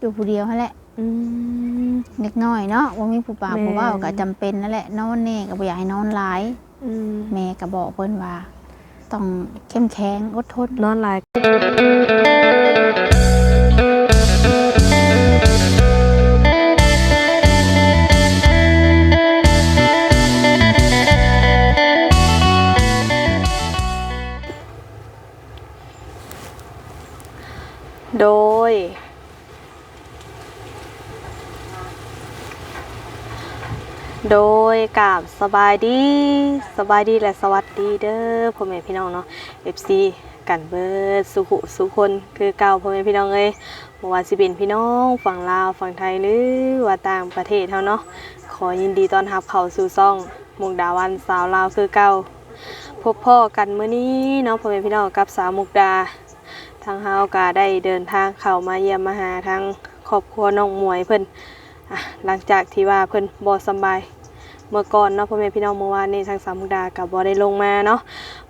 อยู่ผู้เดียวนั่นแหละอืมเด็กน้อยเนาะว่ามีผู้ป่าแม่ ผู้เว้าก็จำเป็นนั่นแหละนอนแน่ก็บ่อยากให้นอนหลาย อืมแม่ก็บอกเพิ่นว่า ต้องเข้มแข็งอดทนนอนหลายโดย โดยกับสบายดีสบายดีและสวัสดีเด้อพ่อแม่พี่น้องเนาะ FC กันเบิดสุขุสุคนคือเก่าพ่อแม่พี่น้องเอ้ยบ่ว่าสิเป็นพี่น้องฝั่งลาวฝั่งไทยหรือว่าต่างประเทศเฮาเนาะขอยินดีต้อนรับเข้าสู่ซ่องมุกดาวันสาวลาวคือเก่าพบพ่อกันมื้อนี้เนาะพ่อแม่พี่น้องกับสาวมุกดาทางเฮาก็ได้เดินทางเข้ามาเยี่ยมมาหาทางครอบครัวน้องมวยเพิ่นอะหลังจากที่ว่าเพิ่นบ่สบาย เมื่อก่อนเนาะพ่อแม่พี่น้องเมื่อวานนี้ทางสามมุกดากับบ่ได้ลงมาเนาะ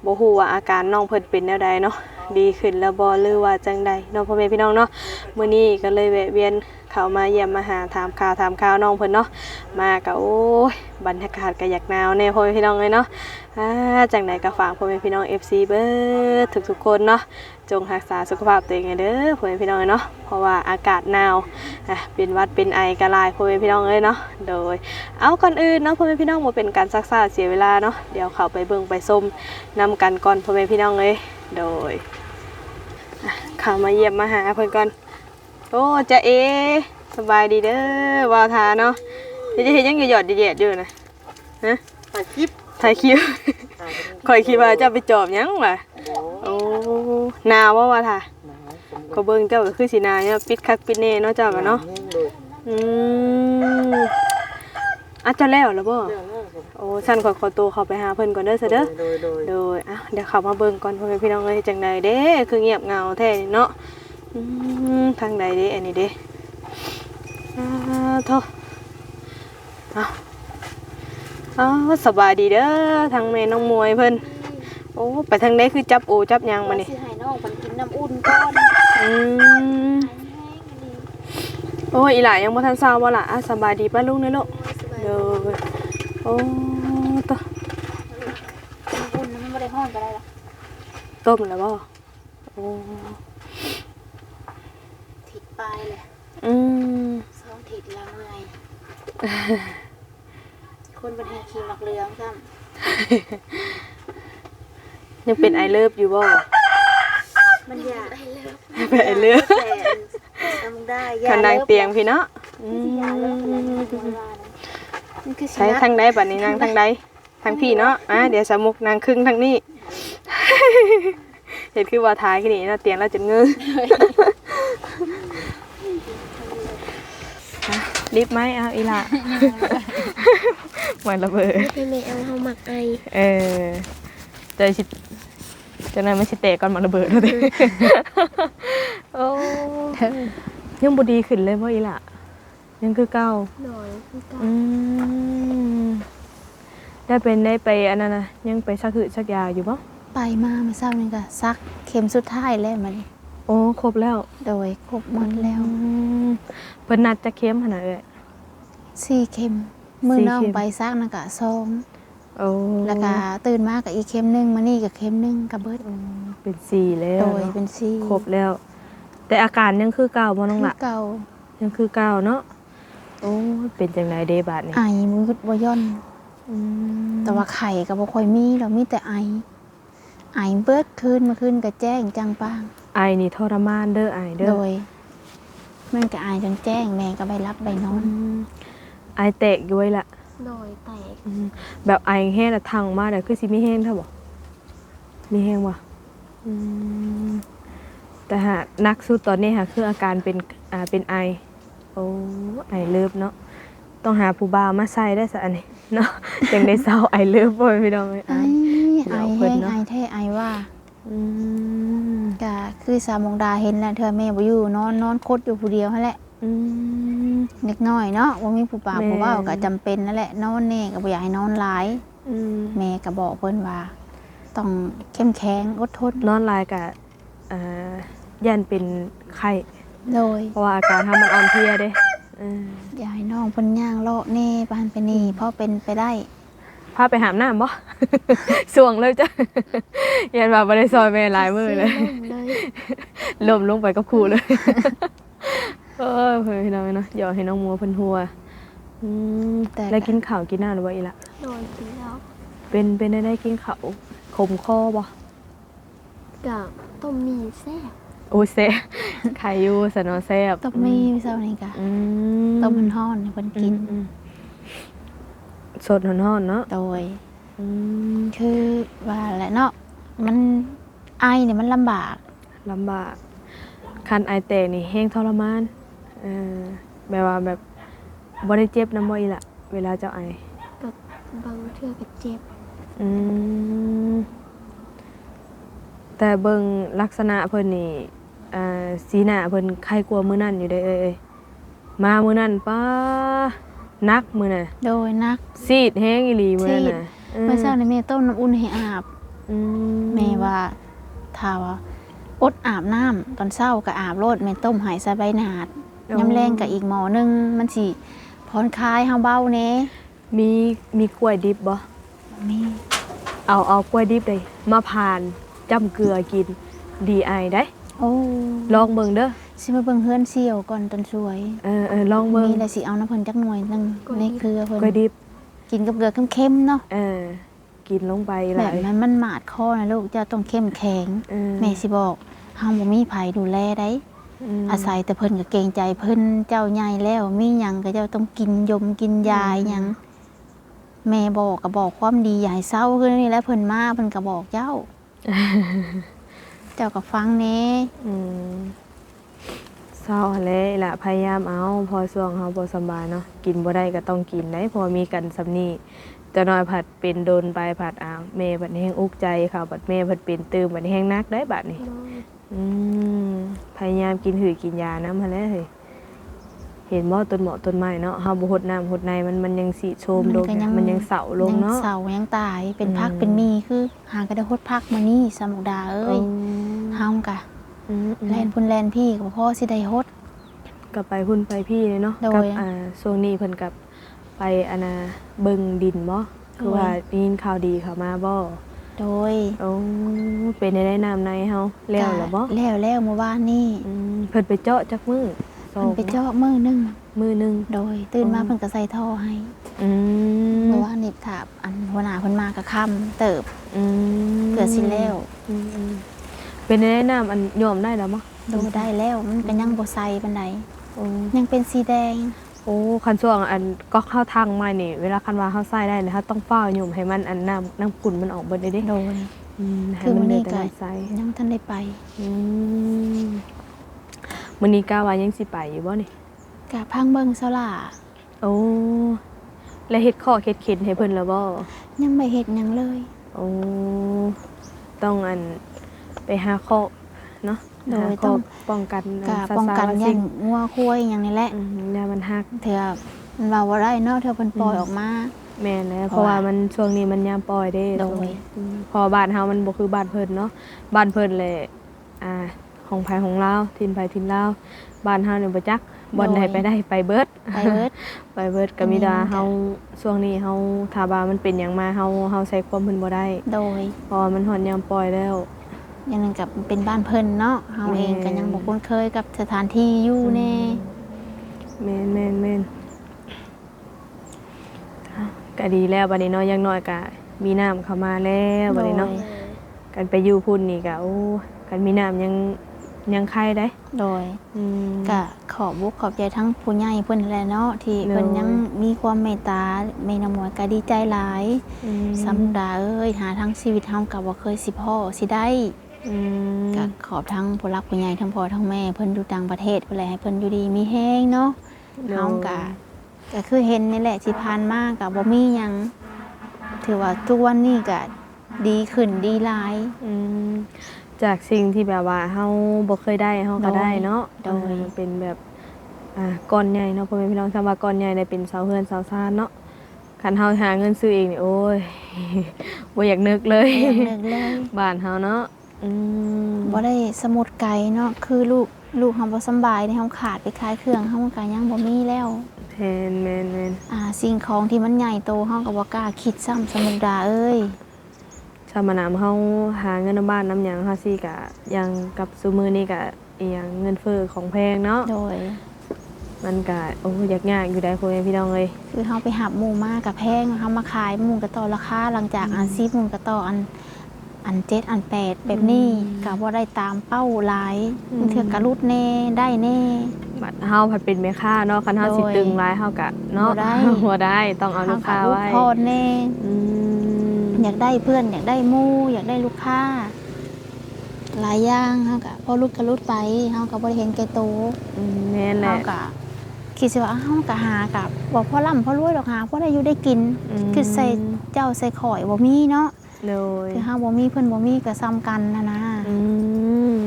บ่ฮู้ว่าอาการน้องเพิ่นเป็นแนวใดเนาะดีขึ้นแล้วบ่หรือว่าจังใดเนาะพ่อแม่พี่น้องเนาะมื้อนี้ก็เลยแวะเวียนเข้ามาเยี่ยมมาหาถามข่าวถามข่าวน้องเพิ่นเนาะมาก็โอ้ยบรรยากาศก็อยากหนาวแน่พ่อแม่พี่น้องเลยเนาะอ่าจังใดก็ฝากพ่อแม่พี่น้อง FC เบิดทุกๆคนเนาะ จงรักษาสุขภาพตัวเองให้เด้อพ่อแม่พี่น้องเนาะเพราะว่าอากาศหนาวอะเป็นหวัดเป็นไอกระลายพ่อแม่พี่น้องเลยเนาะโดย เอาก่อนอื่นเนาะพ่อแม่พี่น้องมาเป็นการซักซ่าเสียเวลาเนาะเดี๋ยวเขาไปเบิ่งไปส้มนำกันก่อนพ่อแม่พี่น้องเลยโดยอะเข้ามาเยี่ยมมาหาเพิ่นก่อนโอ้จะเอสบายดีเด้อวาวทาเนาะเดี๋ยวจะเห็นยังอยู่หยอดเหยียดๆอยู่นะฮะถ่ายคลิปถ่ายคลิปคอยคิดว่าจะไปจอบหยังวะโอ้ หนาวว่าวาทาก็เบิ่งเจ้าก็คือสีนาเนี่ยปิดคักปิดแน่เนาะเจ้ากันเนาะอืมอาจจะแล้วแล้วบ่โอ้ฉันขอขอตัวเข้าไปหาเพิ่นก่อนเด้อเสยเด้อโดยโดยโดยอะเดี๋ยวเข้ามาเบิ่งก่อนพ่อแม่พี่น้องเอ้ยจังใดเด้คือเงียบเหงาแท้นี่เนาะอืมทางใดเด้อันนี้เด้อ่าโทเอาเอาสบายดีเด้อทางแม่น้องมวยเพิ่นโอ้ไปทางใดคือจับโอจับหยังมานี่สิให้น้องเพิ่นกินน้ำอุ่นก่อนอืมโอ้ยอีหล่ายังบ่ทันเช้าบ่ล่ะอะสบายดีป่ะลุงเด้อลูกเด้อโอ้ตะน้ำอุ่นมันบ่ได้ฮ้อนก็ได้ล่ะต้มแล้วบ่โอ้ถิดปลายเลยอืมสองถิดแล้วเมื่อยคนบ่ได้ขี่มักเหลืองซ้ำ ยังเป็นไอเลิฟอยู่บ่มันอยากให้เลิกเป็นไอเลิฟแต่ทำได้คันดังเตียงพี่เนาะอือย่าเลิกเลยมมันคือใช้ทางใดบัดนี้นางทางใดทางพี่เนาะอะเดี๋ยวสามุกนางครึ่งทางนี้ เห็นคือว่าท้ายขี้นี่เนาะเตียงเราจะงื้ออะรีบไหมเอาอีหล่ะมันระเบิดพี่เมย์เอาเขาหมักไอเออ จะชิจะนั้นไม่ชิเตะก่อนมันระเบิดแล้วดิโอ้ยังบดีขึ้นเลยพ่ออีหล่ะยังคือเก่าหน่อยพี่ตาอืมได้เป็นได้ไปอันนั้นนะยังไปชักหืดชักยาอยู่ปะไปมาเมื่อเช้านี่ก็ซักเข็มสุดท้ายแล้วมันโอ้ครบแล้ว โดยครบหมดแล้วอืมเพิ่นนัดจะเข้มขนาดเลยสี่เข็มมือสี่น้องเข็มไปซักนะกะสอง โอ้แล้วก็ตื่นมากับอีกเข็มหนึงมานี่กับเข็มหนึงกับเบิดเป็นสี่แล้วโดยเนาะเป็นสี่ครบแล้ว แต่อาการยังคือเก่าบ่น้องคือละเก่ายังคือเก่าเนาะโอ้เป็นจังไดเดบาดนี่ไอมือบ่ย่อน อืมแต่ว่าไข่ก็บ่ค่อยมีเรามีแต่ไอ ไอเบิดคืนมาคืนก็แจ้งจังปาง ไอนี่ทรมานเด้อไอเด้อโดย มันก็ไอจนแจ้งแม่ก็ไปรับไปนอนอืมไอแตกอยู่ไว้ละ หน่อยแตกอืมแบบไอแห้งแล้วทางมาเดี๋ยวคือสิมีแห้งเท่าบ่มีแห้งวะอืมแต่หากนักสุดตอนนี้ค่ะคืออาการเป็นอ่าเป็นไอ โอ้ไอเลิฟเนาะต้องหาผู้บ่าวมาใส่ได้สะอันนี้เนาะยังได้เศร้าไอเลิฟบ่พี่น้องเอ้ยไอไอไอเราเพิ่แห้นงเนาะไอแท้ไอว่าอืมก็คือสามงดาเห็นแล้วเธอแม่บ่อยู่นอนนอนคดอยู่ผู้เดียวนั่นแหละ อืม เด็กน้อยเนาะว่ามีผู้ป่าแม่ผู้เว้าก็จำเป็นนั่นแหละนอนแน่ก็บ่อยากให้นอนหลายอืมแม่ก็บอกเพิ่นว่า ต้องเข้มแข็งอดทนนอนหลายกะอ่าย่านเป็นไข้โดยเพราะว่าอาการเฮามันอ่อนเพลียเด้เอออย่าให้น้องเพิ่นย่างเลาะแน่ปานไปนี่เพราะเป็นไปได้พาไปหามน้ำบ่สวงเลยจ้ะยันว่าบ่ได้ซอยแม่หลายมื้อเลยเลยล้มลงไปกับครูเลย เออเฮ้ยน้อยเนาะอย่าให้น้องมัวเพิ่นหัวอืมแต่แล้วกินข้าวกินน้ำหรือว่าอีละโดนกินแล้วเป็นเป็นได้ได้กินข้าวขมคอบ่กับต้มมีแซ่บโอ้ยแซ่บไข่ยูสนอแซ่บต้มมีเช้านี้กะอืต้มมันฮ้อนเพิ่นกินสดร้อนๆเนาะโดยอืมคือว่าแหละเนาะมันไอเนี่ยมันลำบากลำบากคันไอแตกนี่แห้งทรมาน เออแบบว่าแบบบ่ได้เจ็บน้ำบ่อีละเวลาเจ้าไอกับบางเทื่อกับเจ็บอืมแต่เบิ่งลักษณะเพิ่นนี่อ่าสีหน้าเพิ่นใครกลัวามื้อนั้นอยู่เด้อเอ้ยมามื้อนั้นป้านักมื้อน่ะโดยนัก ซีดแห้งอีหลีมื้อนั้นน่ะเมื่อเช้านี้แม่ต้มน้ำอุ่นให้อาบอืมแม่ว่าถ้าว่าอดอาบน้ำตอนเช้าก็อาบโลดแม่ต้มใหายใส่ใบหนาด ย้ำแรงกับอีกหมอหนึงมันสิผ่อนคลายเฮาเบาเน่มีมีกล้วยดิบบ่มีเอาเอากล้วยดิบเลยมาผ่านจ้ำเกลือกินดีไอได้โอ้ลองเบิ่งเด้อสิมาเบิ่งเฮือนเสี่ยวก่อนตอนสวยเออเออลองเบิ่งมีแล้วสิเอาน้ำเพิ่นจักหน่วยหนึงในเครือเพิ่นกล้วยดิบกินกับเกลือเข้มๆเนาะเออกินลงไปหแบลาบย นั้นมันหมาดคอนะลูกเจ้าต้องเข้มแข็งเออ แม่สิบอกเฮาบ่มีไผดูแลได้ม อาศัยแต่เพิ่นก็เกรงใจเพิ่นเจ้าใหญ่แล้วมีหยังก็เจ้าต้องกินยมกินยาหยังแม่บอกก็บอกความดีอย่าให้เศร้าคือนี่แหละเพิ่นมาเพิ่นก็บอกเจ้า เจ้าก็ฟังแหน่อืมเศร้าหั่นแหละล่ะพยายามเอาพอช่วงเฮาบ่สำบายเนาะกินบ่ได้ก็ต้องกินได้เพอมีกันสำนี้จะน้อยผัดเป็นโดนไปผัดอ้าวแม่บัดนี้แฮงอุกใจค่ะบัดแม่ผัดเป็นตื่มบัดนี้แฮงนักได้บัดนี้โดย อืมพยายามกินหือกินยาน้ำมาแล้วเฮ้ยเห็นบ่ต้นเหมาะต้นไม้เนาะเฮาบ่หดน้ำหดในมันมันยังสีโชมลงมันยังเสาลงยังเนาะเศร้ายังตายเป็นพักอืมเป็นมีคือหาก็ได้ฮดพักมานี่สมุกดาเอ้ยเฮากะอืมอืมแลนพุ่นแลนพี่ก็บ่พ่อสิได้ฮดกลับไปหุ่นไปพี่เลยเนาะโดยกัอ่าช่วงนี้เพิ่นกับไปอานาเบิ่งดินบ่คือโดยว่าได้ยินข่าวดีเข้ามาบ่ โดยโอ้เป็นได้น้ำในเฮาแล้วเหรอบ่ก็แล้วแล้วเมื่อวานนี่อืมเพิ่นไปเจาะจักมือสอเพิ่นงไปเจาะมือหนึงมือหนึงโดย ตื่นมาอ๋อเพิ่นก็ใส่ท่อให้อืมเมื่อวานนี่ถาบอันหัวหน้าเพิ่นมาก็ค่ำเติบอืมเกิดสิแล้วอืมอืมเป็นได้น้ำอันยอมได้แล้วมั้งดูได้แล้วมันก็ยังบ่ใสปานใดโอ้ยังเป็นสีแดงโอ้คันช่วงอันก็เข้าทางใหม่นี่ เวลาคันว่าเข้าใส่ได้เลยถ้าต้องเฝ้าอยู่ให้มันอันน้ำน้ำขุ่นมันออกเบิดได้เด้โดยอืมให้คือมัมื้นอเหลืนี้อแต่ก็น้ำใสยังทันได้ไปอืมมื้อนี้กาว่ายังสิไปอยู่บ่นี่กะพังเบิ่งซะล่ะโอ้แล้วเฮ็ดข้อเฮ็ดเข็นให้เพิ่นแล้วบ่ยังไม่เฮ็ดหยังเลย โอ้ต้องอันไปหาข้อเนาะ โดยหาข้ต้องป้องกันกะซาป้องกันซาว่ายัสิ่นงัวควายหยังนี่แหละอืมยามันหักเถื่อมันว่าบ่ได้เนาะเถื่อเพิ่นปล่อยออกมาแม่นแล้วเพเพราะราะว่าว่ามันช่วงนี้มันยามปล่อยเด้โดยอืมพอบ้านเฮามันบ่คือบ้านเพิ่นเนาะบ้านเพิ่นเลยอ่าของไผของลาวทินไผทินลาวบ้านเฮานี่บ่จักบ่อนใดไปได้ไปเบิดไปเบิดไปเบิดก็มีดาเฮาช่วงนี้เฮาถ้าว่ามันเป็นหยังมาเฮาเฮาใช้ความเพิ่นบ่ได้โดยเพราะว่ามันฮอดยามปล่อยแล้ว อย่างนั้นกับเป็นบ้านเพิ่นเนาะเฮาเองแม่ก็ยังบ่คุ้นเคยกับสถานที่อยู่แน่แม่นแม่นแม่นอะก็ดีแล้วบัดนี้เนาะอย่างน้อยก็มีน้ำเข้ามาแล้วบัดนี้เนาะโดยกันไปอยู่พุ่นนี่ก็โอ้กันมีน้ำยังยังไข่ได้โดยอืมก็ขอบบุกขอบใจทั้งผู้ใหญ่เพิ่นแหละเนาะที่โดยเพิ่นยังมีความเมตตาแม่นำหมวยก็ดีใจหลายอืมสำดาเอ้ยหาทั้งชีวิตเฮาก็บ่เคยสิพ่อสิได้ อืมก็ขอบทั้งผู้รักผู้ใหญ่ทั้งพ่อทั้งแม่เพิ่นอยู่ต่างประเทศเพิ่นแหละให้เพิ่นอยู่ดีมีแฮงเนาะเฮาก็ก็คือเห็นนี่แหละที่ผ่านมาก็บ่มีหยังถือว่าทุกวันนี้ก็ดีขึ้นดีหลาย อืมจากสิ่งที่แบบว่าเฮาบ่เคยได้เฮาก็ได้เนาะโดยเออเป็นแบบอ่าก้อนใหญ่เนาะพ่อแม่พี่น้องถ้าว่าก้อนใหญ่ได้เป็นเสาเฮือนเสาซ่านเนาะคันเฮาหาเงินซื้อเองนี่โอ้ยบ่อยากนึกเลยอย่างหนึ่งเลยบ้านเฮาเนาะอืม บ่ได้สมุดไกลเนาะคือลูกลูกเฮาบ่สำบายนี่เฮาขาดไปขายเครื่องเฮาก็ยังบ่มีแล้วแทนแมนแมนอ่าสิ่งของที่มันใหญ่โตเฮาก็บ่กล้าคิดซ้ำสมุกดาเอ้ยชาวมานามเฮาหาเงินน้ำบ้านน้ำหยังเฮาสิกะยังกับซุมือนี่กะอีหยังเงินเฟ้อของแพงเนาะโดยมันกะโอ้ยากยากอยู่ได้พ่อแม่พี่น้องเอ้ยคือเฮาไปหับหมูมากับแพงเฮามาขายหมูกระต่อราคาหลังจากอันซีหมูกระต่ออัน อันเจ็ดอันแปดแบบนี้ก็บ่ได้ตามเป้าหลายบางเทื่อกระลุดแน่ได้แน่บัดเฮาผัดเป็นแม่ค้าเนาะคันเฮาสิโดยตึงหลายเฮากะเนาะบ่ได้บ่ได้ต้องเอาลูกค้าไว้เฮก็พอดแน่อืมอยากได้เพื่อนอยากได้หมู่อยากได้ลูกค้าหลายอย่างเฮาก็พอลุดก็ลุดไปเฮาก็บ่ได้เห็นแก่โตวอืมแม่นแหเฮาละก็คิดสิว่าเฮาก็หากับบ่พอร่ำพอรวยดอกหาพอได้อยู่ได้กินมคือใส่เจ้าใส่ข่อยบ่มีเนาะ โดยคือเฮาบ่มีเพิ่นบ่มีก็ซ้ำกันนะนะอืม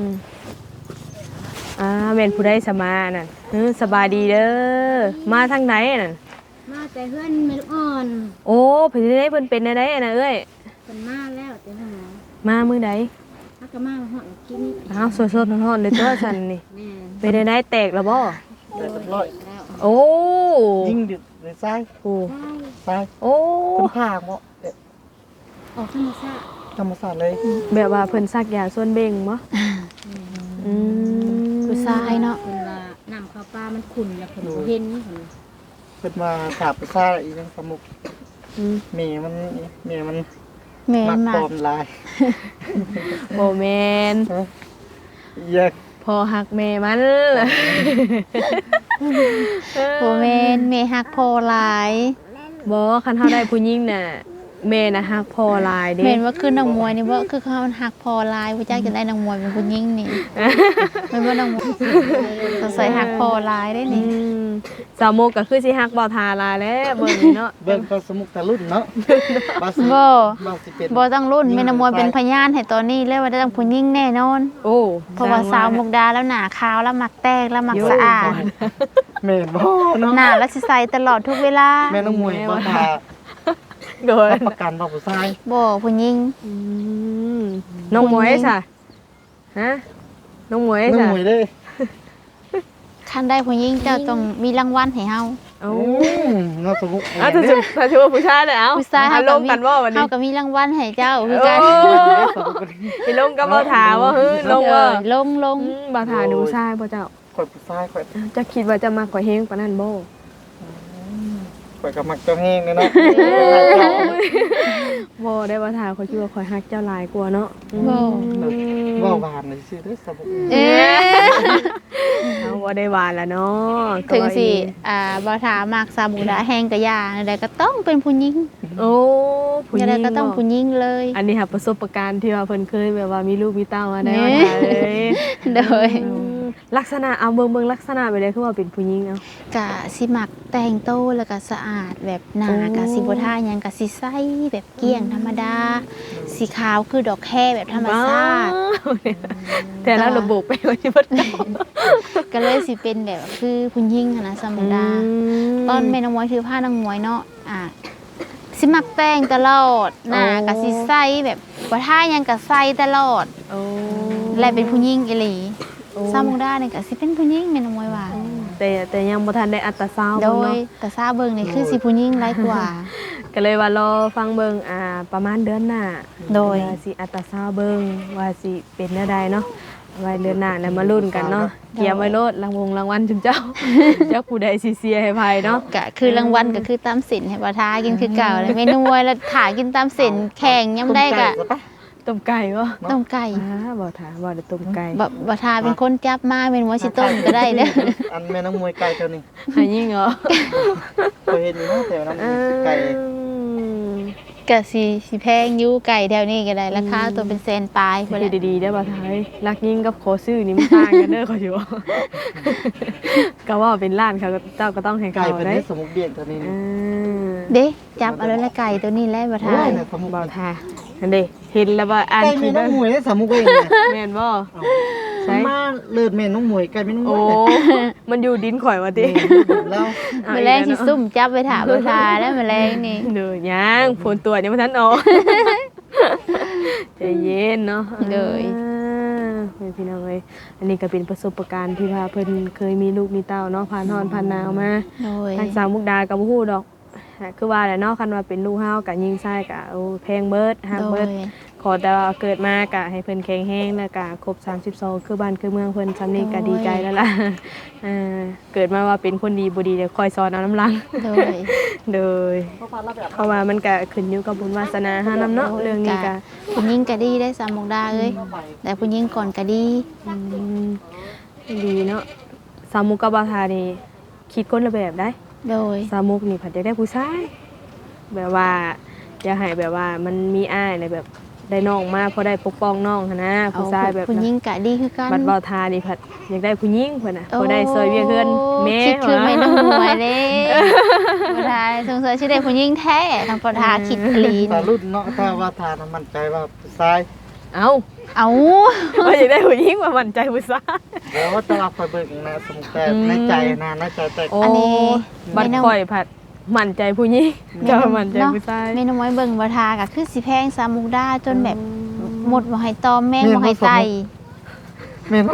อ่าแม่นผู้ใดสมานั่นเออสบายดีเด้อมาทางไหนนั่นมาแต่เพื่อนเมลูกอ่อนโอ้เพิ่นสิได้เพิ่นเป็นได้น่ะเอ้ยเป็นมาแล้วแต่หัวมามื้อใดฮักก็มาหอนกินนี่อ้าวสดๆร้อนๆเลยตัวฉันนี่แม่เป็นได้ได้แตกแล้วบ่โดยแล้วโอ้ยิ่งดึกเลยซ้ายโอ้ได้ซ้ายโอ้เป็นผ้าเหมาะเอ๊ะออกธรรมชาติธรรมศาสตร์เลยแบบว่าเพิ่นซักยาส่วนเบ่งบ่อืมผู้ชายเนาะเป็นว่าน้ำข้าวปลามันขุ่นแล้วเพิ่นบ่เห็นเพิ่นเป็นมาขาบไปซ่าอีกนังสมุกอืมเมย์มันเมย์มันแม่มักมาปลอมลายบ่แม่นฮะแยกพอหักแม่มันโบแม่นแม่ฮักพ่อหลายบ่คันเฮาได้ผู้หญิงน่ะ แม่น่ะฮักพ่อหลายเด้แม่นว่าคือนักมวยนี่ว่าคือเขามันฮักพ่อหลายผู้จักจะได้นักมวยเป็นผู้หญิงนี่ แม่นว่านักมวยสงสัยฮักพ่อหลายได้อืนี่มสาวโมกก็คือสิฮักบ่ทาหลายแล้วเบิ่งนี่เนาะ เบิ่งก็สมุกตะลุ่นเนาะบาสิบ่บาสิเป็นบ่ต้องรุ่นแม่นักมวยเป็นพยานให้ตอนนี้เลยว่าได้ต้องผู้หญิงแน่นอนโอ้เพราะว่าสาวมุกดาแล้วหน้าขาวแล้วมักแตกแล้วมักสะอาดเมย์บ่เนาะหน้าแล้วสิใสตลอดทุกเวลา แม่น้องมวยบ่ทา โดยรับประกันบ่ผู้ชายบ่ผู้หญิงอืมน้องหมวยซะฮะน้องหมวยน้องซะมวยเด้คันได้ผู้หญิงเจ้าต้องมีรางวัลให้เฮาโอ้อืมเนาะสมุกอ้าวถ้าจะถ้าจะว่าผู้ชายเลยเอ้าผู้ชายหาเฮาลก็งมีกันว่าวันเฮานี้ก็มีรางวัลให้เจ้าคือโอ้กันสมุกก็ดีไปลงกับบ่ถาว่าเฮ้ยลงว่าเออลงลง อืมบ่ถาดูชายบ่เจ้าข่อยผู้ชายข่อยจะคิดว่าจะมากกว่าเฮงปานนั้นบ่ ข่อยก็มักเจ้าแห้งเลยเนาะบ่ได้บ่ถาเขาคิดว่าข่อยฮักเจ้าหลายกว่าเนาะอืมบ่หวานเลยสิเด้อสมุกเอ๊ะเอาบ่ได้หวานแล้วเนาะก็ถึงว่าสิอีอ่าบ่ถามมากซาบูดาแห้งกะยาใดก็ต้องเป็นผู้หญิงโอ้ผู้หญิใดงก็ต้องบ่ผู้หญิงเลย อันนี้ค่ะประสบการณ์ที่ว่าเพิ่นเคยแบบว่ามีลูกมีเต้ามาได้แหน่ว่าได้เลยโดยอืม ลักษณะเอาเบิ่งเบิ่งลักษณะไปเลยคือว่าเป็นผู้หญิงเอา กะสิมักแต่งโตวแล้วก็สะอาดแบบหน้าโอ้ กะสิบ่ท่าหยังกะสิใสแบบเกลี้ยงธรรมดา สีขาวคือดอกแค่แบบธรรมชาติ ว้าวเนี่ยแต่ละระบบไปว่าที่เพิ่นเจ้าก็เลยสิเป็นแบบคือผู้หญิงอะนะธรรมดา ตอนแม่นางมวยถือผ้านางมวยเนาะอะสิมักแต่งตลอดหน้าก็สิใส่แบบบ่ท่าหยังก็ใส่ตลอด โอ้และเป็นผู้หญิงอีหลี โอ้ซามุงดาเนี่ยก็สิเป็นผู้หญิงแม่นางมวยว่า แต่แต่ยังบ่ทันได้อัตราซาวด์โดเบิ่งยเนาะ แต่ซาเบิ่งนี่คือสิผู้หญิงหลายกว่า ก็เลยว่ารอฟังเบิ่งอ่าประมาณเดือนหน้าโดย ว่าสิอัตราซาวด์เบิ่งว่าสิเป็นแนวใดเนาะไว้เดือนหน้าแล้วมาลุ้นกันเนาะเกียร์ไว้โลดรางวงรางวัลจุมเจ้า เจ้าผู้ใดสิเสียให้ไผเนาะ ก็คือรางวัลก็คือตามสินให้บ่ทากินคือเก่าแล้วเมนูมวยแล้วถ่ากินตามสินแข่งยามได้ก็ ต้มก่ซะปะต้มไก่บ่ต้มไก่อ่าบ่ถามบ่ได้ต้มไก่บ่บ่ทาเป็นคนจับมาเป็นว่าสิต้มก็ได้เด้ออันแม่น้องมวยไก่เจ้านี่หายิงเหรอเคยเห็นอยู่เนาะแต่ว่าน้ำไก่ก็สิสิแพงอยู่ไก่แถวนี้ก็ได้ราคาตัวเป็นแสนปลายพุ่นแหคิละดดีๆได้อบ่ทายรักยิงกับขอซื้อนี่มันต่างกันเด้อเขาสิว่าก็ว่าเป็นร้านเขาก็เจ้าก็ต้องให้ไก่เขาเป็นได้เด้สมุกเบี้ยงตัวนี้อ่าเด้จับเอาแล้วละไก่ตัวนี้แหละบ่ทาโอ้ยยเนี่ยสมุกบ่ทาอันเด้ เห็นแล้วว่าอ่านไก่คืแม่อน้ได้องมวยได้สมุกเองเนี่ยแม่นบ่เอาใช่มาเลิศแม่น้องมวยไก่แม่น้องมโอ้วยเนี่ยมันอยู่ดินข่อยว่าติแล้วแมลงสิซุ่มจับไปถาบ่ทาแล้วแมลงนี่เด้อยังผลตรวจยังบ่ทันออกใจเย็นเนาะเลยอ่าเป็นพี่น้องเอ้ยอันนี้ก็เป็นประสบการณ์ที่ว่าเพิ่นเคยมีลูกมีเต้าเนาะผ่านร้อนผ่านหนาวมา โดยทางสาวมุกดาก็บ่ฮู้ดอก อ่าคือว่าแหละเนาะคันว่าเป็นลูกเฮาก็ยิงใส่ก็เอาแพงเบิดฮักโดเบิยดขอแต่ว่าเกิดมาก็ให้เพิ่นแข็งแรงแล้วก็ครบ32คือบ้านคือเมืองเพิ่นซำนี้ก็ดีใจแล้วล่ะเออเกิดมาว่าเป็นคนดีบ่ดีเดี๋ยวคอยสอนเอาน้ำลัง โดย โดยเพราะว่ามันก็ขึ้นอยู่กับบุญวาสนาเฮานำเนาะเรื่องนี้ก็ผู้หญิงก็ดีได้สามมุกดาเอ้ยแต่ผู้หญิงก่อนก็ดี อืมดีเนาะสาวมุกกับบาทานี่คิดคนละแบบได้ โดย สาวมุกนี่ผัดอยากได้ผู้ชายแบบว่าอยากให้แบบว่ามันมีอ้ายในแบบได้น้องมาเพราะได้ปกป้องน้องหั้นนะผู้ชายแบบผู้หญินั้นงก็ดีคือกันบัดเบาทานี่ผัดอยากได้ผู้หญิงเพิ่นน่ะบ่ได้ซอยเวียเฮือนแม่คิดคือไม่น้องหวยเเด้บ่ได้สงสัยสิได้ผู้หญิงแท้ทางประธาคิดกลีนถ้ารุ่นเนาะถ้าว่าทานมั่นใจว่าผู้ชายอ้า เอาว่าอยากได้ผู้หญิงมามั่นใจผู้ชายแล้วว่าจะรับไปเบิ่งนะสมแต่อืมในใจนะในใจแต่โอ้อันนี้บัดไม่น้องข่อยผัดมั่นใจผู้หญิงเจะมั่นใจผู้ชายแม่น้องไว้เบิ่งบ่ทาก็คือสิแพงสามมุกดาจนแบบหมดบ่ให้ตอมแม่งบ่ให้ไตแม่นบ่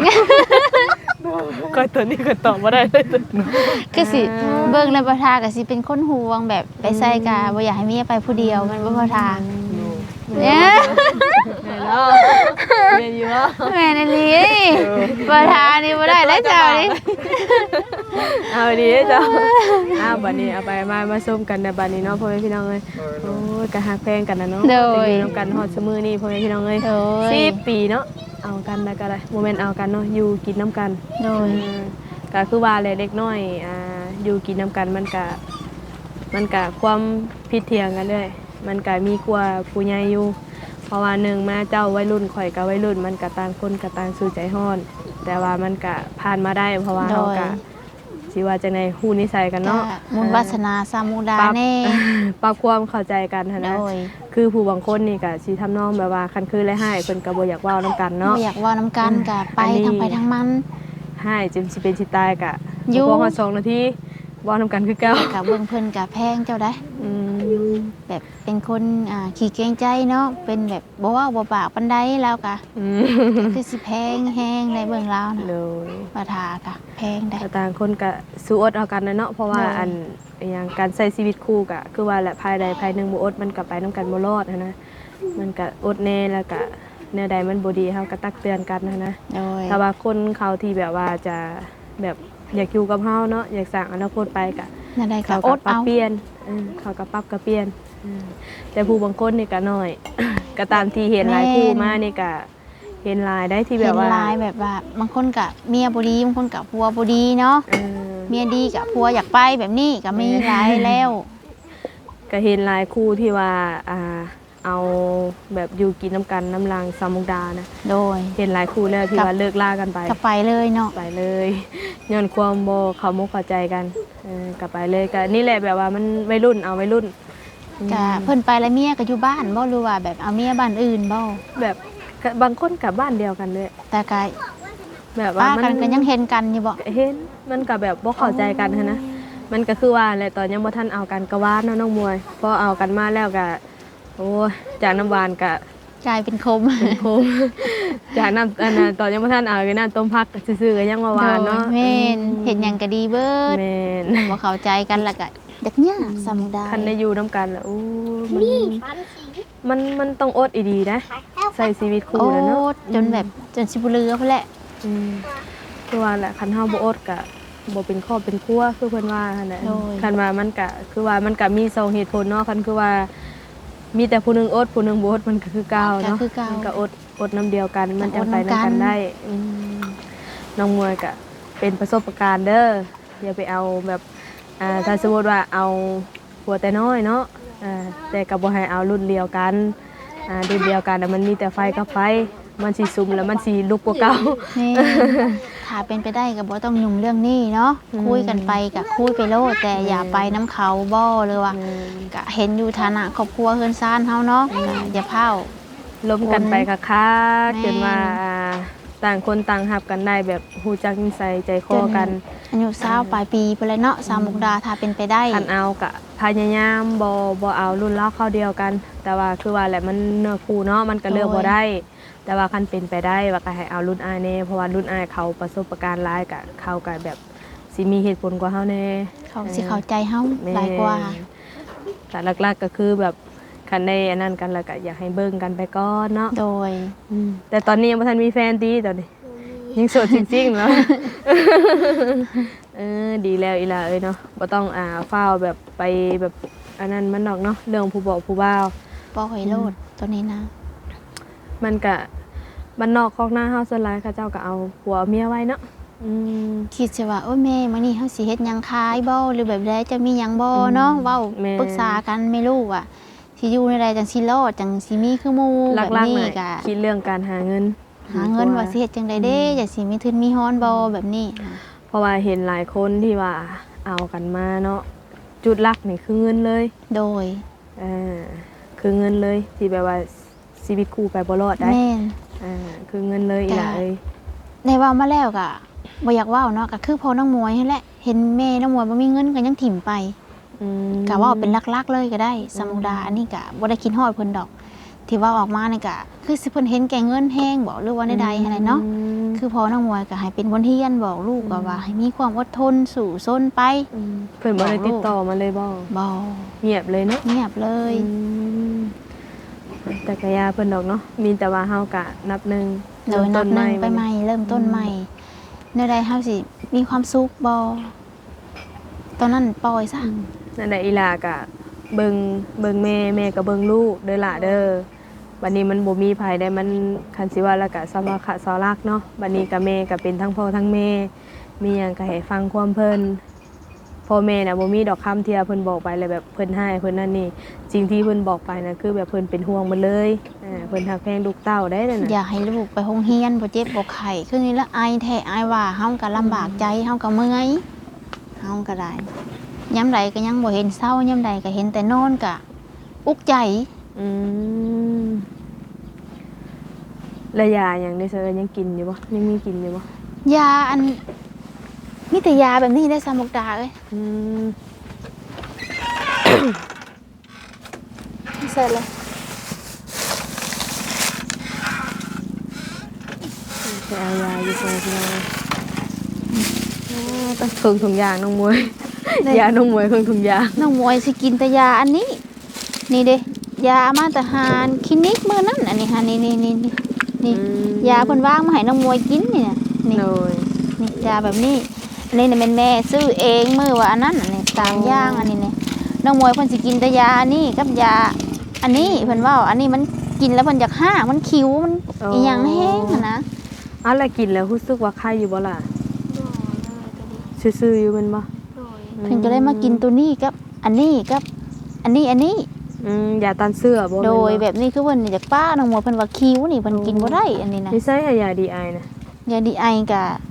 ก็ตัวนี้ก็ตอบมาได้เลยคือสิเบิ่งแล้วบ่ทาก็สิเป็นคนห่วงแบบไปใส่กาบ่อยากให้เมียไปผู้เดียวมันบ่บ่ทา เนี่ยแม่เนาะเรียนอยู่เนาะแม่นอีหลีบ่ทานี่บ่ได้แล้วเจ้านี่เอาดีเจ้าอ้าวบัดนี้เอาไปมามาส้มกันในบัดนี้เนาะพ่อแม่พี่น้องเอ้ยโอ้ยกะหักแพงกันนะเนาะโดยอยู่นํกันฮอดซุมื้อนี้พ่อแม่พี่น้องเอ้ยโดยสิบปีเนาะเอากันแล้วก็ได้โมเมนต์เอากันเนาะอยู่กินน้ำกันโดยอ่าก็คือว่าแหละเล็กน้อยอ่าอยู่กินน้ำกันมันก็มันก็ความผิดเถียงกันเลย มันก็มีกลัวผู้ใหญ่อยู่ เพราะว่าหนึ่งมาเจ้าวัยรุ่นข่อยกับวัยรุ่น มันก็ต่างคนก็ต่างสู่ใจฮ้อน แต่ว่ามันก็ผ่านมาได้ เพราะว่าโดยเฮาก็สิว่าจังไดฮู้นิสัยกันก็เนาะมุนวาสนาสามมุกดาปรับแน่ปรับความเข้าใจกันหั้นโดนะ ยคือผู้บางคนนี่ก็สิทำนองแบบว่าคันคือและให้เพิ่นก็บ่อยากเว้านํกันเนาะบ่อยากเว่าน้ำกันก็ไปอันนี้ ทางไปทางมัน ให้จนสิเป็นสิตายกะอยู่ บ่พอสองนาที บ่นํกันคือเก่ากับเบิ่งเพิ่นก็แพงเจ้าได้อืมแบบเป็นคนอ่าขี้เกรงใจเนาะเป็นแบบบ่เว่าบ่ปากปานใดแล้วก็อืมคือสิแพงแฮงในเบิ่งลาวนะเลยบ่ทาก็แพงได้ แต่ต่างคนก็สู้อดเอากันนะเนาะเพราะว่าเลยอันอหย่างการใช้ชีวิตคู่ก็คือว่าแหละภายใดภายหนึ่งบ่อดมันก็ไปนํกันบ่รอดหั้นนะมันก็อดแน่แล้วก็แนวใดมันบ่ดีเฮาก็ตักเตือนกันหั้นนะ โดยถ้าว่าคนเขาที่แบบว่าจะแบบ อยากอยู่กับเฮาเนาะอยากสร้างอนาคตไปก็นั่นได้ก็เขาอก็ดปรับเอา เปลี่ยนเออเขาก็ปรับก็เปลี่ยนเออแต่ผู้บางคนนี่ก็น้อย ก็ตามที่เห็นหลายคู่มานี่ก็เห็นหลายได้ที่แบเห็บนว่าหลายแบบว่าบางคนก็เมียบ่ดีบางคนก็ผัวบ่ดีเนาะเออ เมียดีกับผัวอยากไปแบบนี้ก็มีหลายแล้ว ก็เห็นหลายคู่ที่ว่าอ่า เอาแบบอยู่กินน้ำกันน้ำลังสามุกดานะ โดย เห็นหลายคู่แล้วที่กับว่าเลิกล่ากันไปก็ไปเลยเนาะ ไปเลยย้อนความโบเขามุกเข้าใจกันเออกลับไปเลยก็นี่แหละแบบว่ามันวัยรุ่นเอาวัยรุ่นอืมก็เพิ่นไปแล้วเมียก็อยู่บ้านบ่หรือว่าแบบเอาเมียบ้านอื่นบ่แบบก็บางคนกลับบ้านเดียวกันเลยแต่ก็แบบว่าป้ามักันก็ยังเห็นกันอยู่บ่เห็นมันก็แบบบ่เข้าใจกันหั้นนะมันก็คือว่าแหละตอนยังบ่ทันเอากันก็ว่าเนาะน้องมวยพอเอากันมาแล้วก็ โอ้ยจากน้ำหวานก็กลายเป็นคมโคม จากน้ำอันน่ะตอนยังบ่ทันเอาก็น้ำต้มผักซื่อๆก็ยังว่าหวานเนาะโดยแม่นเห็นหยังก็ดีเบิดแม่นบ่เข้าใจกันแล้วก็ดักยากสำได้คันได้อยู่นํกันแล้วอู้มันมันมันต้องอดอีดีนะ ใส่ชีวิตคู่โอ้แล้วเนาะจนแบบจนสิบ่เหลือพุ่นแหละอืมคือว่าแหละคันเฮาบ่อดก็บ่เป็นครอบเป็นครัวคือเพิ่นว่าหั่นแหละคันว่ามันก็คือว่ามันก็มีสองเหตุผลเนาะคันคือว่า มีแต่ผู้หนึงอดผู้หนึงบ่อดมันก็คือเก่าก็เนาะคือเก่ามันก็อดอดน้ำเดียวกัน มันก็จะอดไปน้ำกันำกันนได้อืมน้องมวยก็เป็นประสบการณ์เด้ออย่าไปเอาแบบอ่าถ้าสมมติว่าเอาหัวแต่น้อยเนาะอ่าแต่ก็บ่ให้เอารุ่นเดียวกันอ่ารุ่นเดียวกันน่ะมันมีแต่ไฟกับไฟ มันสิซุ่มแล้วมันสิลุกกว่าเก่า นี่ ถ้าเป็นไปได้ก็บ่ต้องยุ่งเรื่องนี้เนาะอืมคุยกันไปก็คุยไปโลดแต่อย่าไปน้ำเขาบ่หรือว่าก็เห็นอยู่ฐานะครอบครัวเฮือนซ่านเฮาเนาะก็อย่าเผาล้มกันไปค่ะค่ะแม่จนว่าอ่าต่างคนต่างหับกันได้แบบฮู้จักนิสัยใจคอกันอายุสาวปลายปีไปเลยเนาะสาวมุกดาถ้าเป็นไปได้คันเอากะพยายามบ่บ่เอารุ่นเล่าเข้าเดียวกัน แต่ว่าคือว่าแหละมันเนื้อคู่เนาะมันก็เลือกบ่ได้ แต่แต่ว่าคันเป็นไปได้ว่าก็ให้เอารุ่นอ้ายแน่เพราะว่ารุ่นอ้ายเขาประสบการณ์หลายก็เขาก็แบบสิมีเหตุผลกว่าเฮาแน่เขาสิเข้าใจเฮาหลายกว่าแต่หลักๆก็คือแบบคันในอันนั้นกันแล้วก็อยากให้เบิ่งกันไปก่อนเนาะโดยอืมแต่ตอนนี้ยังบ่ทันมีแฟนดีตอนนี้ยังโสดจริงๆเนาะเออดีแล้วอีหลาเอ้ยเนาะบ่ต้องอ่าฟ้าวแบบไปแบบอันนั้นมันดอกเนาะเรื่องผู้บอกผู้บ่าวปล่อยโลดตัวนี้นะมันก็ บ้านนอกคอกหน้าเฮาส่วนหลายเขาเจ้าก็เอาผัวเมียไว้เนาะอืม คิดสิว่าโอ้ยแม่มื้อนี้เฮาสิเฮ็ดหยังขายบ่หรือแบบใดจะมีหยังบ่เนาะเว้าแม่ ปรึกษากันไม่รู้ว่าสิอยู่ในใดจังสิรอดจังสิมีคือหมู่แบบหลักๆนี้น่ะก็คิดเรื่องการหาเงินหาเงินว่าสิเฮ็ดจังไดเด้จะสิมีทุนมีฮ้อนบ่แบบนี้เพราะว่าเห็นหลายคนที่ว่าเอากันมาเนาะจุดหลักนี่คือเงินเลยโดย อ่าคือเงินเลยที่แบบว่าชีวิตคู่ไปบ่รอดได้ แม่น อ่าคือเงินเลยอีหล่ะจ้ะเอ้ยได้เว้ามาแล้วก็บ่อยากเว้าเนาะก็คือพอน้องมวยนั่นแหละเห็นแม่น้องมวยบ่มีเงินก็ยังถิ่มไปอืม ก็เว่าเป็นลักๆเลยก็ได้สมุดาอันนี้ก็บ่ได้คิดฮอดเพิ่นดอก ที่เว่าออกมานี่ก็คือสิเพิ่นเห็นแก่เงินแฮงบ่หรือว่าใดๆหั่นแหละเนาะมคือพอน้องมวยก็ให้เป็นบนเทียนบอกลูกก็ว่า ให้มีความอดทนสู่ซนไปมเพิ่นบ่ได้ติดต่อมาเลยบ่บ่เงียบเลยเนาะเงียบเลย อืม แต่กะยาเพิ่นดอกเนาะมีแต่ว่าเฮากะนับหนึ่งโดยนับหนึ่งไปเริ่มต้ใหม่เริ่มต้นใหม่ในใดเฮาสิมีความสุขบ่ตอนนั้นปล่อยซะนั่นแหละอีหลากะเบิ่งเบิ่งแม่แม่ก็เบิ่งลูกเด้อล่ะเด้อบัดนี้มันบ่มีไผได้มันคันสิว่าแล้วก็สมาคะสอรักเนาะบัดนี้ก็แม่ก็เป็นทั้งพ่อทั้งแม่มีหยังก็ให้ฟังความเพิ่น พ่อแม่น่ะบ่มีดอกคำที่ว่าเพิ่นบอกไปเลยแบบเพิ่นให้เพิ่นนั่นนี่สิ่งที่เพิ่นบอกไปน่ะคือแบบเพิ่นเป็นห่วงหมดเลยอ่าเพิ่นฮักแพงลูกเต้าได้นั่นน่ะอยากให้ลูกไปโรงเรียนบ่เจ็บบ่ไข้คือนี่ละไอแท้ไอว่าเฮาก็ลำบากใจเฮาก็เมื่อยเฮาก็ได้ยามใดก็ยังบ่เห็นเศร้ายามใดก็เห็นแต่นอนก็อุกใจอืมแล้วยาอย่างนี้เซอยังกินอยู่บ่ยังมีกินอยู่บ่ยาอัน มีแต่ยาแบบนี้ได้สามุกดาเอ้ยอืมเสร็จเลยไปเอายาอยู่ตรงที่เราต้องเครื่องถุงยางน้องมวยยาน้องมวยเครื่องถุงยางน้องมวยสิกินแต่ยาอันนี้ นี่เด้ยามาตรฐานคลินิกมื้อนั้นอันนี้ค่ะนี่นี่นี่นี่นี่ยาเพิ่นวางมาให้น้องมวยกินนี่น่ะนี่โดยนี่ยาแบบนี้ อันนี้น่ะเป็นแม่ซื้อเองมื้อว่าอันนั้นอันนี้ตามอย่างอันนี้นี่น้องมวยเพิ่นสิกินแต่ยาอันนี้กับยา อันนี้เพิ่นว่าอันนี้มันกินแล้วเพิ่นอยากห้ามันคิ้วมันอีหยังแห้งอะนะเอาละกินแล้วรู้สึกว่าไข้อยู่บ่ล่ะบ่เลยตัวนี้ซื่อๆอยู่แมันบ่โดยเพิ่นก็เลยมากินตัวนี้กับ อันนี้กับ อันนี้อันนี้อืมยาต้านเสื้อบ่โดยแม่นแบบนี้คือเพิ่นจากป้าน้องหมวยเพิ่นว่าคิ้วนี่เพิ่นกินบ่ได้อันนี้นะนี่ใช่ยาดีไอนะยาดีไอกับเ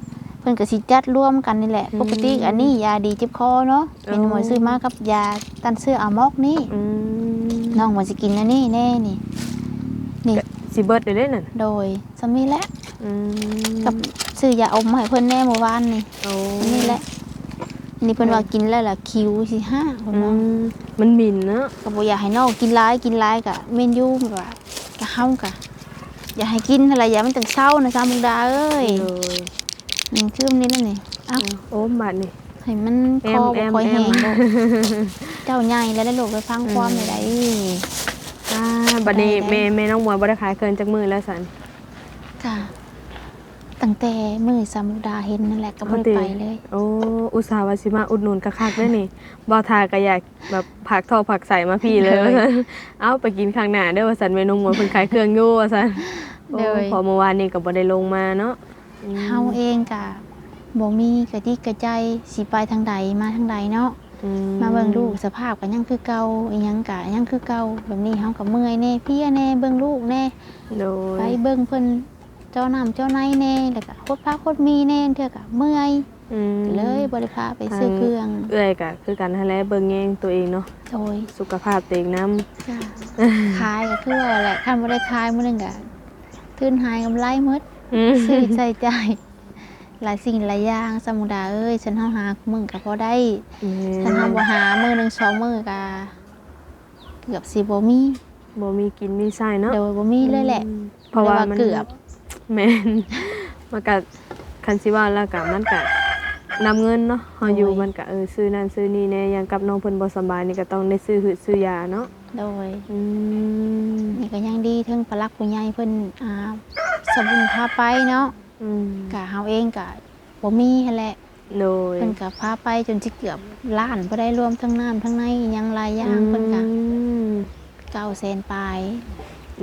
พิ่นก็สิจัดร่วมกันนี่แหละอืมปกติอันนี้ยาดีเจ็บคอเนาะเป็นอ๋อหมวยซื้อมากับยากันเสื้ออะมอกนี่อืมน้องหมวยสิกินอันนี้แน่นี่นี่สิเบิดได้เด้นั่นโดยสมีแหละอืมกับซื้อยาอมมาให้เพิ่นแน่เมื่อวานนี่โอ้อันนี้แหละอันนี้เพิ่นว่ากินแล้วล่ะคิ้วสิห้าเพิ่นอืว่ามมันหมิ่นเนาะก็บ่อยากให้น้องกินหลายกินหลายก็แม่นอยู่แบบว่าก็เฮาก็อย่าให้กินอะไรอย่ามันถึงเศร้านะซามุกดาเอ้ยโดย นี่คือมันนี่แล้วนี่เอ้าโอ้บาดนี่ให้มันแอคอมบ่แอมค่อยแอแห้มงบ่เจ้าใหญ่แล้วได้ลูกไปฟังความได้ไดอ่าบัดนี้ได้ได้แม่แม่น้องมวยบ่ได้ขายเกินจักมือแล้วสันค่ะตั้งแต่มื้อซามุกดาเห็นนั่นแหละก็บ่ได้ไปเลย โอ้อุตส่าห์ว่าสิมาอุดหนุนคักๆเด้อนี่บ่ทาก็อยากแบบผักทอผักใส่มาพี่เลยว่าซั่นเอาไปกินข้างหน้าเด้อว่าซั่นแม่น้องมวยเพิ่นขายเครื่องอยู่ว่าซั่นโอ้เลยพอเมื่อวานนี้ก็บ่ได้ลงมาเนาะอืม เฮาเองก็บ่มีกระดิกกระใจสิไปทางใดมาทางใดเนาะอืมาเบิ่งลูกสภาพก็ยังคือเก่าอีหยังก็ยังคือเก่าแบบนี้เฮาก็เมื่อยแน่เพลียแน่เบิ่งลูกแน่โดยไปเบิ่งเพิ่นเจ้าน้ำเจ้าในแน่แล้วก็โคตรพาโคตรมีแน่เทื่อก็เมื่อยอืมเลยบ่ได้พาไปซื้อเครื่องเอื้อยก็คือกันนั่นแหละเบิ่งแยงตัวเองเนาะโดยสุขภาพตัวเองนํจ้าขายก็คือว่าแหละคันบ่ได้ขายมื้อนึงก็ทื่นหายกำไรหมดอืม ซื้อใช้จ่ายหลายสิ่งหลายอย่างสมุดาเอ้ยฉันเฮาหามึงก็พอได้ ฉันเฮาบ่หามื้อหนึงสองมื้อก็เกือบสิบ่มีบ่มีกินมีใช้เนาะโดยบ่มีเลยแหละอืมเพราะว่ามันเกือบแม่นมันก็คันสิว่าแล้วก็มันก็นำเงินเนาะเฮาอยู่มันก็เออซื้อนั่นซื้อนี่แหน่อย่างกับน้องเพิ่นบ่สำบายนี่ก็ต้องได้ซื้อหืดซื้อยาเนาะ โดยอืมนี่ก็ยังดีถึงพลักผู้ใหญ่เพิ่นอ่าสบุญพาไปเนาะอืมกะเฮาเองกะบ่มีหั่นแหละโดยเพิ่นก็พาไปจนสิเกือบล้านบ่ได้รวมทั้งน้ำทั้งในอิหยังหลายอย่างเพิ่นก็อืม900,000ปลาย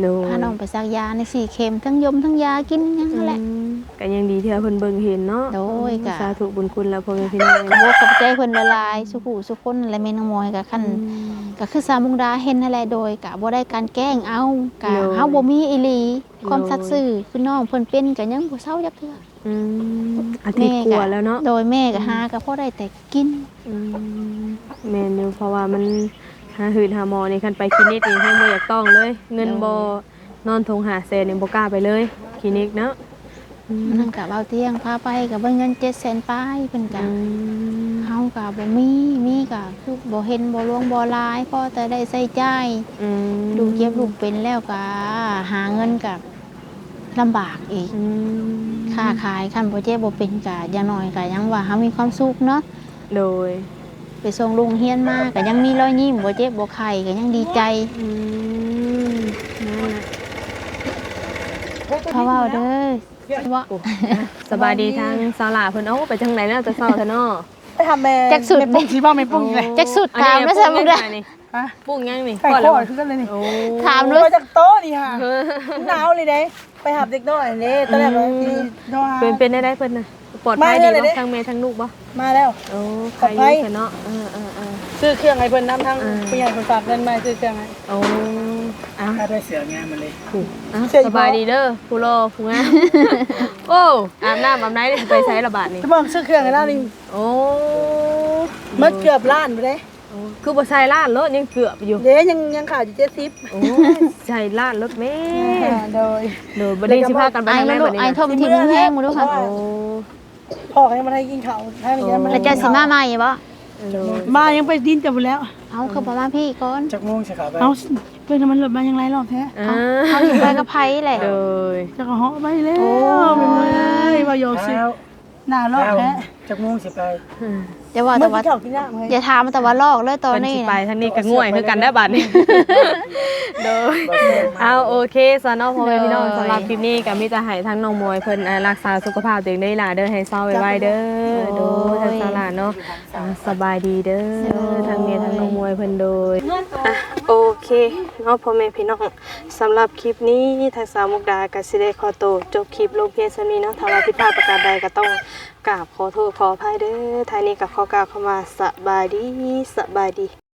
โดยพาน้องไปซักยาในสี่เข็มทั้งยมทั้งยากินหยังนั่นแหละ อืมก็ยังดีที่ว่าเพิ่นเบิ่งเห็นเนาะโดยก็ สาธุบุญคุณแล้วพ่อแม่พี่น้องขอบขอบใจเพิ่นละลายสุขุสุคนและแม่นางมอยก็คั่น ก็คือสามมุกดาเห็นนั่นแหละโดยก็บ่ได้การแกล้งเอาก็เฮาบ่มีอีหลีความสัตย์ซื่อคือน้องเพิ่นเป็นก็ยังบ่เซาจักเทื่อ อืมอาทิตย์กว่าแล้วเนาะโดยแม่ก็หาก็พอได้แต่กินอืมแม่นอยู่เพราะว่ามันหาหืดหาหมอนี่คันไปคลินิกนี่ให้บ่อยากต้องเลย เงินบ่นอนทงหาแสนนี่บ่กล้าไปเลยคลินิกเนาะอืมนั่นก็เบาเตียงพาไปก็เบิ่งเงิน700,000ปลายเพิ่นก็อืมเฮาก็บ่มีมีก็คือบ่เห็นบ่ลวงบ่หลายพอแต่ได้ใช้จ่ายอืมดูเก็บลูกเป็นแล้วก็หาเงินกับลำบากอีก อืมค่าขายคันบ่เจ็บบ่เป็นก็อย่างน้อยก็ยังว่าเฮามีความสุขเนาะโดยไปส่งลุงเฮียนมาก็ยังมีรอยยิ้มบ่เจ็บบ่ไข้ก็ยังดีใจ อืมนั่นแหละเพราะว่าเด้อว่าสบายดีทางสาวหลาเพิ่นเอ้าไปจังไหนแล้วจะเศร้าซะเนาะ ไปทำแม่จักสุด ไม่ปุ้งสิบ่ไม่ปุ้งอีกเลยจักสุดอันถามนี้นะสมุกเด้อนี่ฮะปุ้งยังนี่ไก่ก่อนโคแล้วตรคือกันเลยนี่โอ้ถามดูด้วยจากโต๊ะนี่ค่ะหนาวเลยเด้ไปหาเด็กน้อยเด้ตอนแรกว่าสิโทรหาเป็นเป็นได้ได้เพิ่นน่ะปลอดภัยมาดีเลยบ่เด้ทั้งแม่ทั้งลูกบ่มาแล้วโอ้ปลอดภัยใครอยู่เนาะเออเออเออซื้อเครื่องให้เพิ่นนํทางอืมผู้ใหญ่เพิ่นฝากเงินมาซื้อเครื่องให้โอ้ อะถ้าได้เสืองานมาเลยอะเสียอีกสบายดีเด้อผู้รอผู้งามโอ้อาบน้ำอาบน้ำนี่ไปใช้ระบาดนี่จะบอกซื้อเครื่องให้แล้วนี่โอ้เมื่อเกือบล้านไปเด้โอ้คือบ่ใช้ลาดรถยังเกือบอยู่เด้ยังยังขาดอยู่70โอ้ยใช้ลาดรถแม่โดยโดยบ่ได้สิพากันไปไอ้ทางไหนลูบักดไอ้นี้ทมทิ้งแห้งมาดูค่ะโอ้โอ้พ่อให้มาให้กินข้าวให้มันยังมาแล้วเจ้าสิมาใหม่บ่ โดยมายังไปดินจับหมดแล้ว เอาคือบ่มาพี่ก่อนจากโมงสิครับเอาเพิ่นมันหลดมายังไรรอบแท้อ่าเอาสิไปกับไผแหละโดยจักเหาะไปแล้วโอ้เป็นไงว่าโยสิ หน้ารอบแท้จากโมงสิไปแต่ว่าเมื่แต่อว่ากี้ข้าวกินน้ำไงอย่าถามแต่ว่าลอกเลยตอนเพิ่นนี้สิน่ะไปทางนี้ก็ง่วยคือกันได้อบัดนี้โดยเอาโอเคซะเนาะพ่อแม่พี่น้องสำหรับคลิปนี้ก็มีแต่ให้ทั้งน้องมวยเพิ่นอ่ารักษาสุขภาพตัวเองได้ล่ะเด้อให้เศร้าไว้ๆเด้อโดยทางสาราเนาะอ่าสบายดีเด้อทางเมียทางน้องมวยเพิ่นโดยอะ โอเคเนาะพ่อแม่พี่น้องสำหรับคลิปนี้ทางสาวมุกดาก็สิเดคอโตจบคลิปลงเพียงสมีเนาะถ้าว่าผิดพลาดประการใดก็ต้องกราบขอโทษขออภัยเด้อท้ายนี้กับขอกล่าวคำว่าสบายดีสบายดี